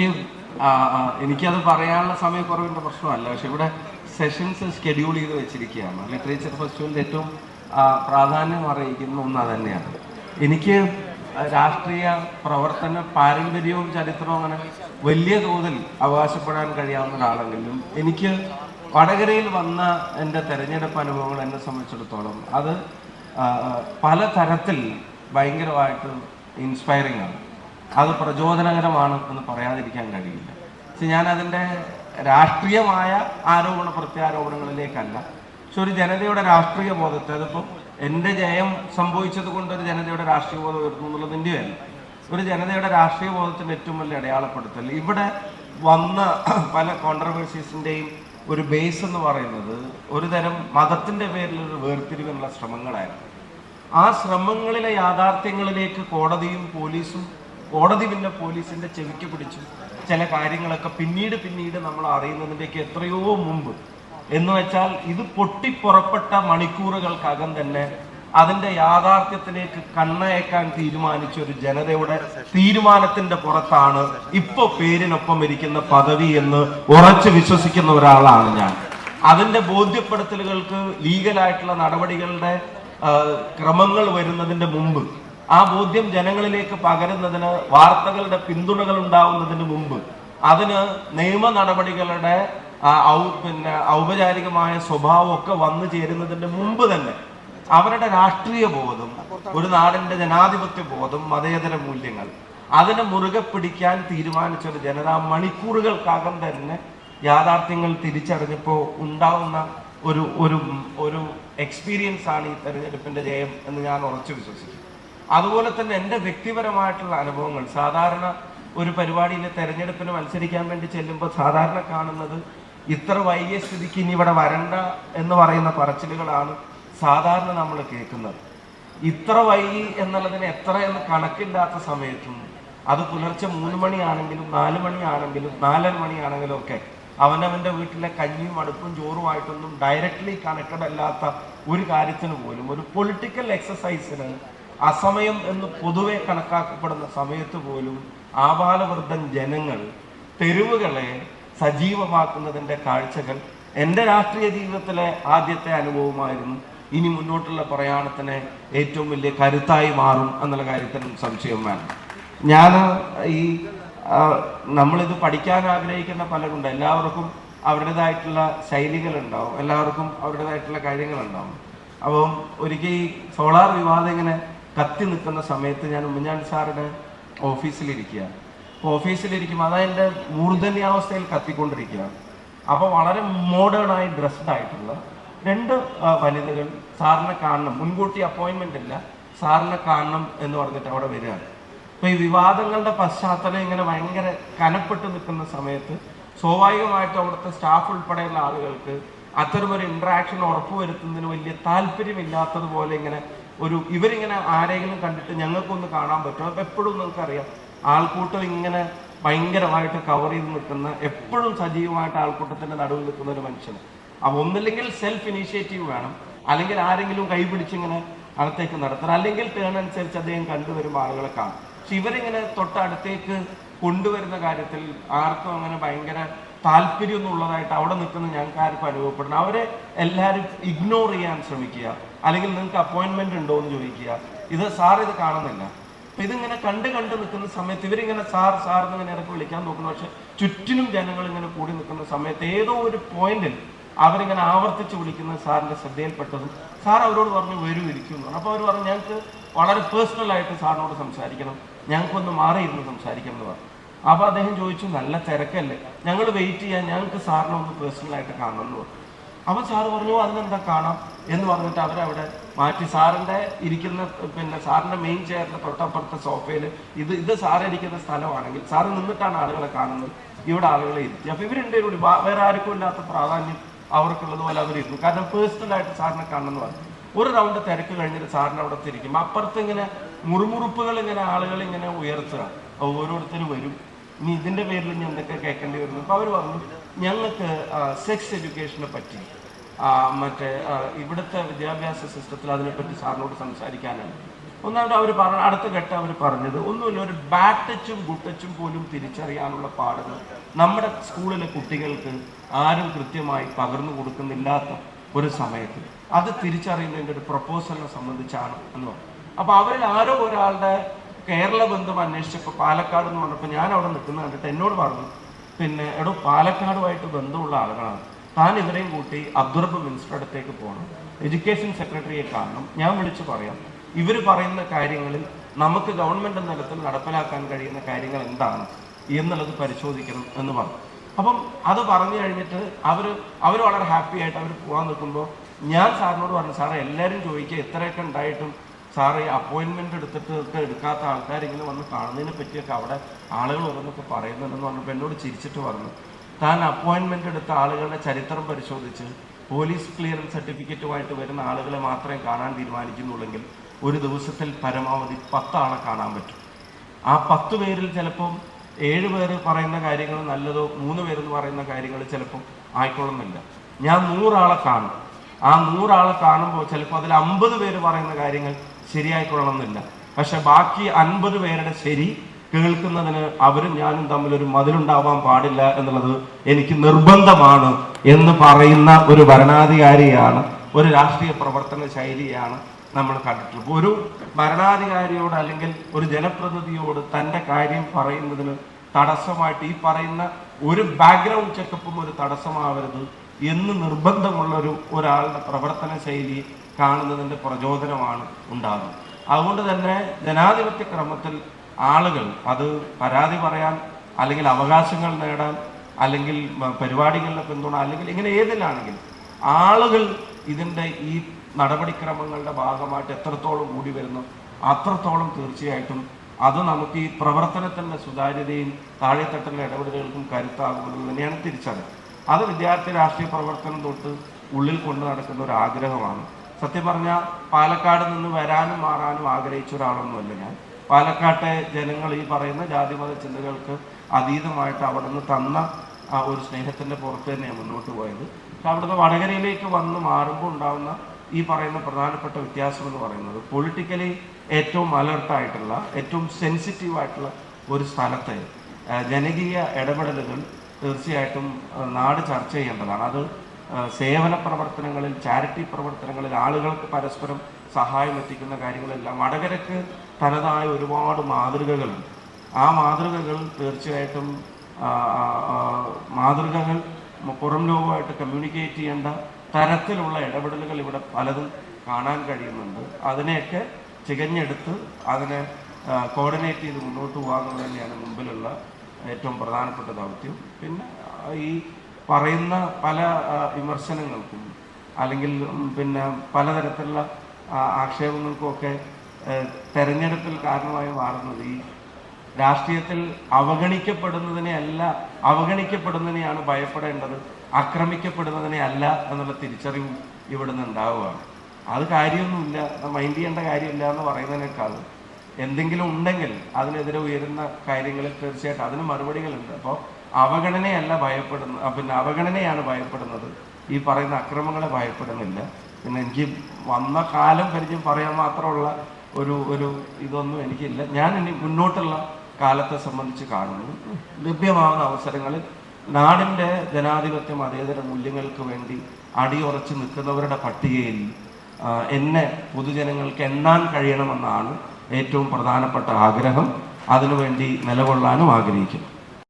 എനിക്ക് എനിക്കത് പറയാനുള്ള സമയക്കുറവിന്റെ പ്രശ്നമല്ല. പക്ഷെ ഇവിടെ സെഷൻസ് ഷെഡ്യൂൾ ചെയ്ത് വെച്ചിരിക്കുകയാണ്. ലിറ്ററേച്ചർ ഫെസ്റ്റിവലിന്റെ ഏറ്റവും പ്രാധാന്യം അറിയിക്കുന്ന ഒന്ന് തന്നെയാണ് എനിക്ക് രാഷ്ട്രീയ പ്രവർത്തന പാരമ്പര്യവും ചരിത്രവും അങ്ങനെ വലിയ തോതിൽ അവകാശപ്പെടാൻ കഴിയാവുന്ന ഒരാളെങ്കിലും എനിക്ക് വടകരയിൽ വന്ന എന്റെ തെരഞ്ഞെടുപ്പ് അനുഭവങ്ങൾ എന്നെ സംബന്ധിച്ചിടത്തോളം അത് പല തരത്തിൽ ഭയങ്കരമായിട്ട് ഇൻസ്പയറിംഗ് ആണ്. അത് പ്രചോദനകരമാണ് എന്ന് പറയാതിരിക്കാൻ കഴിയില്ല. പക്ഷെ ഞാൻ അതിന്റെ രാഷ്ട്രീയമായ ആരോപണ പ്രത്യാരോപണങ്ങളിലേക്കല്ല. പക്ഷെ ഒരു ജനതയുടെ രാഷ്ട്രീയ ബോധത്തെ അതിപ്പോൾ എന്റെ ജയം സംഭവിച്ചത് കൊണ്ട് ഒരു ജനതയുടെ രാഷ്ട്രീയ ബോധം ഉയർന്നു എന്നുള്ളതിന്റെ അല്ല ഒരു ജനതയുടെ രാഷ്ട്രീയ ബോധത്തിന്റെ ഏറ്റവും വലിയ അടയാളപ്പെടുത്തൽ. ഇവിടെ വന്ന പല കോൺട്രവേഴ്സീസിന്റെയും ഒരു ബേസ് എന്ന് പറയുന്നത് ഒരു തരം മതത്തിന്റെ പേരിൽ ഒരു വേർതിരിവിനുള്ള ശ്രമങ്ങളായിരുന്നു. ആ ശ്രമങ്ങളിലെ യാഥാർത്ഥ്യങ്ങളിലേക്ക് കോടതിയും പോലീസും കോടതി പിന്നെ പോലീസിന്റെ ചെവിക്ക് പിടിച്ചു. ചില കാര്യങ്ങളൊക്കെ പിന്നീട് പിന്നീട് നമ്മൾ അറിയുന്നതിന്റെയൊക്കെ എത്രയോ മുമ്പ്. എന്ന് വെച്ചാൽ ഇത് പൊട്ടിപ്പുറപ്പെട്ട മണിക്കൂറുകൾക്കകം തന്നെ അതിന്റെ യാഥാർത്ഥ്യത്തിലേക്ക് കണ്ണയക്കാൻ തീരുമാനിച്ച ഒരു ജനതയുടെ തീരുമാനത്തിന്റെ പുറത്താണ് ഇപ്പൊ പേരിനൊപ്പം ഇരിക്കുന്ന പദവി എന്ന് ഉറച്ചു വിശ്വസിക്കുന്ന ഒരാളാണ് ഞാൻ. അതിന്റെ ബോധ്യപ്പെടുത്തലുകൾക്ക് ലീഗലായിട്ടുള്ള നടപടികളുടെ ക്രമങ്ങൾ വരുന്നതിന്റെ മുമ്പ് ആ ബോധ്യം ജനങ്ങളിലേക്ക് പകരുന്നതിന് വാർത്തകളുടെ പിന്തുണകൾ ഉണ്ടാവുന്നതിന് മുമ്പ് അതിന് നിയമ നടപടികളുടെ പിന്നെ ഔപചാരികമായ സ്വഭാവം ഒക്കെ വന്നു ചേരുന്നതിന്റെ മുമ്പ് തന്നെ അവരുടെ രാഷ്ട്രീയ ബോധം ഒരു നാടിന്റെ ജനാധിപത്യ ബോധം മതേതര മൂല്യങ്ങൾ അതിനെ മുറുകെ പിടിക്കാൻ തീരുമാനിച്ച ഒരു ജനത മണിക്കൂറുകൾക്കകം തന്നെ യാഥാർത്ഥ്യങ്ങൾ തിരിച്ചറിഞ്ഞപ്പോൾ ഉണ്ടാവുന്ന ഒരു ഒരു ഒരു എക്സ്പീരിയൻസ് ആണ് ഈ തെരഞ്ഞെടുപ്പിന്റെ ജയം എന്ന് ഞാൻ ഉറച്ചു വിശ്വസിക്കുന്നു. അതുപോലെ തന്നെ എന്റെ വ്യക്തിപരമായിട്ടുള്ള അനുഭവങ്ങൾ. സാധാരണ ഒരു പരിപാടിയിൽ തെരഞ്ഞെടുപ്പിന് മത്സരിക്കാൻ വേണ്ടി ചെല്ലുമ്പോൾ സാധാരണ കാണുന്നത് ഇത്ര വൈകിയ സ്ഥിതിക്ക് ഇനി ഇവിടെ വരണ്ട എന്ന് പറയുന്ന പറച്ചിലുകളാണ് സാധാരണ നമ്മൾ കേൾക്കുന്നത്. ഇത്ര വൈകി എന്നുള്ളതിന് എത്ര എന്ന് കണക്കില്ലാത്ത സമയത്തും അത് പുലർച്ചെ മൂന്ന് മണിയാണെങ്കിലും നാല് മണിയാണെങ്കിലും നാലര മണിയാണെങ്കിലും ഒക്കെ അവനവന്റെ വീട്ടിലെ കഞ്ഞിയും അടുപ്പും ചോറുമായിട്ടൊന്നും ഡയറക്റ്റ്ലി കണക്റ്റഡ് അല്ലാത്ത ഒരു കാര്യത്തിന് പോലും ഒരു പൊളിറ്റിക്കൽ എക്സസൈസിന് അസമയം എന്ന് പൊതുവെ കണക്കാക്കപ്പെടുന്ന സമയത്ത് പോലും ആപാലവൃദ്ധൻ ജനങ്ങൾ തെരുവുകളെ സജീവമാക്കുന്നതിന്റെ കാഴ്ചകൾ എന്റെ രാഷ്ട്രീയ ജീവിതത്തിലെ ആദ്യത്തെ അനുഭവമായിരുന്നു. ഇനി മുന്നോട്ടുള്ള പ്രയാണത്തിന് ഏറ്റവും വലിയ കരുത്തായി മാറും എന്നുള്ള കാര്യത്തിനും സംശയം വേണം. ഞാൻ ഈ നമ്മളിത് പഠിക്കാൻ ആഗ്രഹിക്കുന്ന പലരുണ്ട്. എല്ലാവർക്കും അവരുടേതായിട്ടുള്ള ശൈലികളുണ്ടാവും. എല്ലാവർക്കും അവരുടേതായിട്ടുള്ള കാര്യങ്ങളുണ്ടാവും. അപ്പം ഒരിക്കൽ ഈ സോളാർ വിവാദം ഇങ്ങനെ കത്തി നിൽക്കുന്ന സമയത്ത് ഞാൻ ഉമ്മൻചാണ്ടി സാറുടെ ഓഫീസിലിരിക്കുക ഓഫീസിലിരിക്കുമ്പോൾ അതാ എന്റെ മൂർധന്യാവസ്ഥയിൽ കത്തിക്കൊണ്ടിരിക്കുകയാണ്. അപ്പോൾ വളരെ മോഡേൺ ആയി ഡ്രസ്ഡ് ആയിട്ടുള്ള രണ്ട് വനിതകൾ സാറിനെ കാണണം. മുൻകൂട്ടി അപ്പോയിൻമെന്റ് ഇല്ല. സാറിനെ കാണണം എന്ന് പറഞ്ഞിട്ട് അവിടെ വരികയാണ്. അപ്പോൾ ഈ വിവാദങ്ങളുടെ പശ്ചാത്തലം ഇങ്ങനെ ഭയങ്കര കനപ്പെട്ട് നിൽക്കുന്ന സമയത്ത് സ്വാഭാവികമായിട്ടും അവിടുത്തെ സ്റ്റാഫ് ഉൾപ്പെടെയുള്ള ആളുകൾക്ക് അത്തരമൊരു ഇന്ററാക്ഷൻ ഉറപ്പുവരുത്തുന്നതിന് വലിയ താല്പര്യമില്ലാത്തതുപോലെ ഇങ്ങനെ ഒരു ഇവരിങ്ങനെ ആരെങ്കിലും കണ്ടിട്ട് ഞങ്ങൾക്കൊന്ന് കാണാൻ പറ്റും. അപ്പൊ എപ്പോഴും നിങ്ങൾക്കറിയാം ആൾക്കൂട്ടം ഇങ്ങനെ ഭയങ്കരമായിട്ട് കവർ ചെയ്ത് നിൽക്കുന്ന എപ്പോഴും സജീവമായിട്ട് ആൾക്കൂട്ടത്തിന്റെ നടുവിൽ നിൽക്കുന്ന ഒരു മനുഷ്യന്. അപ്പൊ ഒന്നില്ലെങ്കിൽ സെൽഫ് ഇനീഷ്യേറ്റീവ് വേണം. അല്ലെങ്കിൽ ആരെങ്കിലും കൈപിടിച്ചിങ്ങനെ അകത്തേക്ക് നടത്തണം. അല്ലെങ്കിൽ ടേൺ അനുസരിച്ച് അദ്ദേഹം കണ്ടുവരുമ്പോൾ ആളുകളെ കാണും. പക്ഷെ ഇവരിങ്ങനെ തൊട്ടടുത്തേക്ക് കൊണ്ടുവരുന്ന കാര്യത്തിൽ ആർക്കും അങ്ങനെ ഭയങ്കര താല്പര്യമൊന്നും അവിടെ നിൽക്കുന്ന ഞങ്ങൾക്ക് ആർക്കും അനുഭവപ്പെടണം. അവരെ എല്ലാവരും ഇഗ്നോർ ചെയ്യാൻ ശ്രമിക്കുക. അല്ലെങ്കിൽ നിങ്ങൾക്ക് അപ്പോയിന്റ്മെന്റ് ഉണ്ടോ എന്ന് ചോദിക്കുക. ഇത് സാർ ഇത് കാണുന്നില്ല. അപ്പൊ ഇതിങ്ങനെ കണ്ട് കണ്ട് നിൽക്കുന്ന സമയത്ത് ഇവരിങ്ങനെ സാർ സാർ എന്നിങ്ങനെ ഇടയ്ക്ക് വിളിക്കാൻ നോക്കുന്നു. പക്ഷെ ചുറ്റിനും ജനങ്ങൾ ഇങ്ങനെ കൂടി നിൽക്കുന്ന സമയത്ത് ഏതോ ഒരു പോയിന്റിൽ അവരിങ്ങനെ ആവർത്തിച്ച് വിളിക്കുന്ന സാറിന്റെ ശ്രദ്ധയിൽപ്പെട്ടതും സാർ അവരോട് പറഞ്ഞു വരൂ ഇരിക്കും എന്ന് പറഞ്ഞു. അപ്പോൾ അവർ പറഞ്ഞു ഞങ്ങൾക്ക് വളരെ പേഴ്സണലായിട്ട് സാറിനോട് സംസാരിക്കണം. ഞങ്ങൾക്കൊന്ന് മാറിയിരുന്ന് സംസാരിക്കണം എന്ന് പറഞ്ഞു. അപ്പോൾ അദ്ദേഹം ചോദിച്ചു നല്ല തിരക്കല്ലേ? ഞങ്ങൾ വെയിറ്റ് ചെയ്യാൻ ഞങ്ങൾക്ക് സാറിനെ ഒന്ന് പേഴ്സണൽ ആയിട്ട് കാണണം എന്ന് പറഞ്ഞു. അവൻ സാറ് പറഞ്ഞു അതിനെന്താ കാണാം? എന്ന് പറഞ്ഞിട്ട് അവരവിടെ മാറ്റി. സാറിന്റെ ഇരിക്കുന്ന പിന്നെ സാറിന്റെ മെയിൻ ചെയറിന്റെ തൊട്ടപ്പുറത്തെ സോഫയിൽ ഇത് ഇത് സാറിരിക്കുന്ന സ്ഥലമാണെങ്കിൽ സാറ് നിന്നിട്ടാണ് ആളുകളെ കാണുന്നത്. ഇവിടെ ആളുകളെ ഇരുത്തി അപ്പൊ ഇവരുടെ കൂടി വേറെ ആർക്കും ഇല്ലാത്ത പ്രാധാന്യം അവർക്കുള്ളത് പോലെ അവരിരുന്നു കാരണം പേഴ്സണൽ ആയിട്ട് സാറിനെ കാണണം എന്ന് പറഞ്ഞു. ഒരു റൗണ്ട് തിരക്ക് കഴിഞ്ഞിട്ട് സാറിന് അവിടെ തിരിക്കും അപ്പുറത്ത് ഇങ്ങനെ മുറുമുറുപ്പുകൾ ഇങ്ങനെ ആളുകൾ ഇങ്ങനെ ഉയർത്തുക. ഓരോരുത്തർ വരും. ഇനി ഇതിന്റെ പേരിൽ ഞാൻ എന്തൊക്കെ കേൾക്കേണ്ടി വരുന്നു? അപ്പൊ അവർ പറഞ്ഞു ഞങ്ങൾക്ക് സെക്സ് എഡ്യൂക്കേഷനെ പറ്റി മറ്റേ ഇവിടുത്തെ വിദ്യാഭ്യാസ സിസ്റ്റത്തിൽ അതിനെപ്പറ്റി സാറിനോട് സംസാരിക്കാനാണ്. ഒന്നാമത് അവർ പറഞ്ഞ അടുത്ത ഘട്ടം അവർ പറഞ്ഞത് ഒന്നുമില്ല ഒരു ബാഡ് ടച്ചും ഗുഡ് ടച്ചും പോലും തിരിച്ചറിയാനുള്ള പാടുകൾ നമ്മുടെ സ്കൂളിലെ കുട്ടികൾക്ക് ആരും കൃത്യമായി പകർന്നു കൊടുക്കുന്നില്ലാത്ത ഒരു സമയത്ത്. അത് തിരിച്ചറിയുന്നതിന്റെ ഒരു പ്രപ്പോസലിനെ സംബന്ധിച്ചാണ് എന്ന് പറഞ്ഞു. അപ്പോൾ അവരിൽ ആരോ ഒരാളുടെ കേരള ബന്ധം അന്വേഷിച്ചപ്പോൾ പാലക്കാട് എന്ന് പറഞ്ഞപ്പോൾ ഞാൻ അവിടെ നിൽക്കുന്ന കണ്ടിട്ട് എന്നോട് പറഞ്ഞു പിന്നെ എടോ പാലക്കാടുമായിട്ട് ബന്ധമുള്ള ആളുകളാണ്. താൻ ഇവരെയും കൂട്ടി അബ്ദുറബ് മിനിസ്റ്റർ അടുത്തേക്ക് പോകണം എഡ്യൂക്കേഷൻ സെക്രട്ടറിയെ കാണണം. ഞാൻ വിളിച്ചു പറയാം. ഇവർ പറയുന്ന കാര്യങ്ങളിൽ നമുക്ക് ഗവൺമെന്റ് തലത്തിൽ നടപ്പിലാക്കാൻ കഴിയുന്ന കാര്യങ്ങൾ എന്താണ് എന്നുള്ളത് പരിശോധിക്കണം എന്ന് പറഞ്ഞു. അപ്പം അത് പറഞ്ഞു കഴിഞ്ഞിട്ട് അവർ അവർ വളരെ ഹാപ്പി ആയിട്ട് അവർ പോകാൻ നിൽക്കുമ്പോൾ ഞാൻ സാറിനോട് പറഞ്ഞു സാറേ എല്ലാവരും ചോദിക്കുക എത്രയൊക്കെ ഉണ്ടായിട്ടും സാറ് അപ്പോയിൻമെന്റ് എടുത്തിട്ട് എടുക്കാത്ത ആൾക്കാരിങ്ങനെ വന്ന് കാണുന്നതിനെ പറ്റിയൊക്കെ അവിടെ ആളുകൾ ഓരോന്നൊക്കെ പറയുന്നുണ്ടെന്ന് പറഞ്ഞപ്പോൾ എന്നോട് ചിരിച്ചിട്ട് പറഞ്ഞു. താൻ അപ്പോയിൻമെന്റ് എടുത്ത ആളുകളുടെ ചരിത്രം പരിശോധിച്ച് പോലീസ് ക്ലിയറൻസ് സർട്ടിഫിക്കറ്റുമായിട്ട് വരുന്ന ആളുകളെ മാത്രമേ കാണാൻ തീരുമാനിക്കുന്നുള്ളെങ്കിൽ ഒരു ദിവസത്തിൽ പരമാവധി പത്താളെ കാണാൻ പറ്റും. ആ പത്ത് പേരിൽ ചിലപ്പം ഏഴ് പേര് പറയുന്ന കാര്യങ്ങൾ നല്ലതോ മൂന്ന് പേരെന്ന് പറയുന്ന കാര്യങ്ങൾ ചിലപ്പം ആയിക്കൊള്ളുന്നില്ല. ഞാൻ നൂറാളെ കാണും. ആ നൂറാളെ കാണുമ്പോൾ ചിലപ്പോൾ അതിൽ അമ്പത് പേര് പറയുന്ന കാര്യങ്ങൾ ശരിയായിക്കൊള്ളണമെന്നില്ല. പക്ഷെ ബാക്കി അൻപത് പേരുടെ ശരി കേൾക്കുന്നതിന് അവരും ഞാനും തമ്മിൽ ഒരു മതിലുണ്ടാവാൻ പാടില്ല എന്നുള്ളത് എനിക്ക് നിർബന്ധമാണ് എന്ന് പറയുന്ന ഒരു ഭരണാധികാരിയാണ് ഒരു രാഷ്ട്രീയ പ്രവർത്തന ശൈലിയാണ് നമ്മൾ കണ്ടിട്ടുള്ളത്. ഒരു ഭരണാധികാരിയോട് അല്ലെങ്കിൽ ഒരു ജനപ്രതിനിധിയോട് തന്റെ കാര്യം പറയുന്നതിന് തടസ്സമായിട്ട് ഈ പറയുന്ന ഒരു ബാക്ക്ഗ്രൗണ്ട് ചെക്കപ്പും ഒരു തടസ്സമാവരുത് എന്ന് നിർബന്ധമുള്ള ഒരു ഒരാളുടെ പ്രവർത്തന ശൈലി കാണുന്നതിന്റെ പ്രചോദനമാണ് ഉണ്ടാകുന്നത്. അതുകൊണ്ട് തന്നെ ജനാധിപത്യ ക്രമത്തിൽ ആളുകൾ അത് പരാതി പറയാൻ അല്ലെങ്കിൽ അവകാശങ്ങൾ നേടാൻ അല്ലെങ്കിൽ പരിപാടികളിലെ പിന്തുണ അല്ലെങ്കിൽ ഇങ്ങനെ ഏതിലാണെങ്കിലും ആളുകൾ ഇതിന്റെ ഈ നടപടിക്രമങ്ങളുടെ ഭാഗമായിട്ട് എത്രത്തോളം കൂടി വരുന്നു അത്രത്തോളം തീർച്ചയായിട്ടും അത് നമുക്ക് ഈ പ്രവർത്തനത്തിന്റെ സുതാര്യതയും താഴെത്തട്ടിലെ ഇടപെടലുകൾക്കും കരുത്താകുമെന്ന് തന്നെയാണ് തിരിച്ചറിയുന്നത് അത് വിദ്യാർത്ഥി രാഷ്ട്രീയ പ്രവർത്തനം തൊട്ട് ഉള്ളിൽ കൊണ്ടു നടക്കുന്ന ഒരു ആഗ്രഹമാണ്. സത്യം പറഞ്ഞാൽ പാലക്കാട് നിന്ന് വരാനും മാറാനും ആഗ്രഹിച്ച ഒരാളൊന്നുമല്ല ഞാൻ. പാലക്കാട്ടെ ജനങ്ങൾ ഈ പറയുന്ന ജാതിമത ചിന്തകൾക്ക് അതീതമായിട്ട് അവിടെ നിന്ന് തന്ന ആ ഒരു സ്നേഹത്തിന്റെ പുറത്ത് തന്നെയാണ് മുന്നോട്ട് പോയത്. പക്ഷെ അവിടുന്ന് വടകരയിലേക്ക് വന്ന് മാറുമ്പോൾ ഉണ്ടാകുന്ന ഈ പറയുന്ന പ്രധാനപ്പെട്ട വ്യത്യാസം എന്ന് പറയുന്നത് പൊളിറ്റിക്കലി ഏറ്റവും അലർട്ടായിട്ടുള്ള ഏറ്റവും സെൻസിറ്റീവ് ആയിട്ടുള്ള ഒരു സ്ഥലത്തെ ജനകീയ ഇടപെടലുകൾ തീർച്ചയായിട്ടും നാട് ചർച്ച ചെയ്യേണ്ടതാണ്. അത് സേവന പ്രവർത്തനങ്ങളിൽ ചാരിറ്റി പ്രവർത്തനങ്ങളിൽ ആളുകൾക്ക് പരസ്പരം സഹായം എത്തിക്കുന്ന കാര്യങ്ങളെല്ലാം വടകരക്ക് തനതായ ഒരുപാട് മാതൃകകളുണ്ട്. ആ മാതൃകകൾ തീർച്ചയായിട്ടും മാതൃകകൾ പുറം ലോകമായിട്ട് കമ്മ്യൂണിക്കേറ്റ് ചെയ്യേണ്ട തരത്തിലുള്ള ഇടപെടലുകൾ ഇവിടെ പലതും കാണാൻ കഴിയുന്നുണ്ട്. അതിനെയൊക്കെ ചികഞ്ഞെടുത്ത് അതിനെ കോർഡിനേറ്റ് ചെയ്ത് മുന്നോട്ട് പോകാമെന്നുള്ളത് തന്നെയാണ് മുമ്പിലുള്ള ഏറ്റവും പ്രധാനപ്പെട്ട ദൗത്യം. പിന്നെ ഈ പറയുന്ന പല വിമർശനങ്ങൾക്കും അല്ലെങ്കിൽ പിന്നെ പലതരത്തിലുള്ള ആക്ഷേപങ്ങൾക്കുമൊക്കെ തെരഞ്ഞെടുപ്പിൽ കാരണമായി മാറുന്നത് ഈ രാഷ്ട്രീയത്തിൽ അവഗണിക്കപ്പെടുന്നതിനെയല്ല അവഗണിക്കപ്പെടുന്നതിനെയാണ് ഭയപ്പെടേണ്ടത് ആക്രമിക്കപ്പെടുന്നതിനെ അല്ല എന്നുള്ള തിരിച്ചറിവും നിന്ന് ഉണ്ടാവുകയാണ്. അത് കാര്യമൊന്നുമില്ല മൈൻഡ് ചെയ്യേണ്ട കാര്യമില്ല എന്ന് പറയുന്നതിനേക്കാൾ എന്തെങ്കിലും ഉണ്ടെങ്കിൽ അതിനെതിരെ ഉയരുന്ന കാര്യങ്ങളിൽ തീർച്ചയായിട്ടും അതിന് മറുപടികളുണ്ട്. അപ്പോൾ അവഗണനയല്ല ഭയപ്പെടുന്ന പിന്നെ അവഗണനയാണ് ഭയപ്പെടുന്നത്. ഈ പറയുന്ന അക്രമങ്ങളെ ഭയപ്പെടുന്നില്ല. പിന്നെ എനിക്ക് വന്ന കാലം പരിചയം പറയാൻ മാത്രമുള്ള ഒരു ഒരു ഇതൊന്നും എനിക്കില്ല. ഞാൻ ഇനി മുന്നോട്ടുള്ള കാലത്തെ സംബന്ധിച്ച് കാണുന്നു. ലഭ്യമാകുന്ന അവസരങ്ങളിൽ നാടിന്റെ ജനാധിപത്യ മതേതര മൂല്യങ്ങൾക്ക് വേണ്ടി അടിയുറച്ച് നിൽക്കുന്നവരുടെ പട്ടികയിൽ എന്നെ പൊതുജനങ്ങൾക്ക് എണ്ണാൻ കഴിയണമെന്നാണ് ഏറ്റവും പ്രധാനപ്പെട്ട ആഗ്രഹം. അതിനുവേണ്ടി നിലകൊള്ളാനും ആഗ്രഹിക്കുന്നു.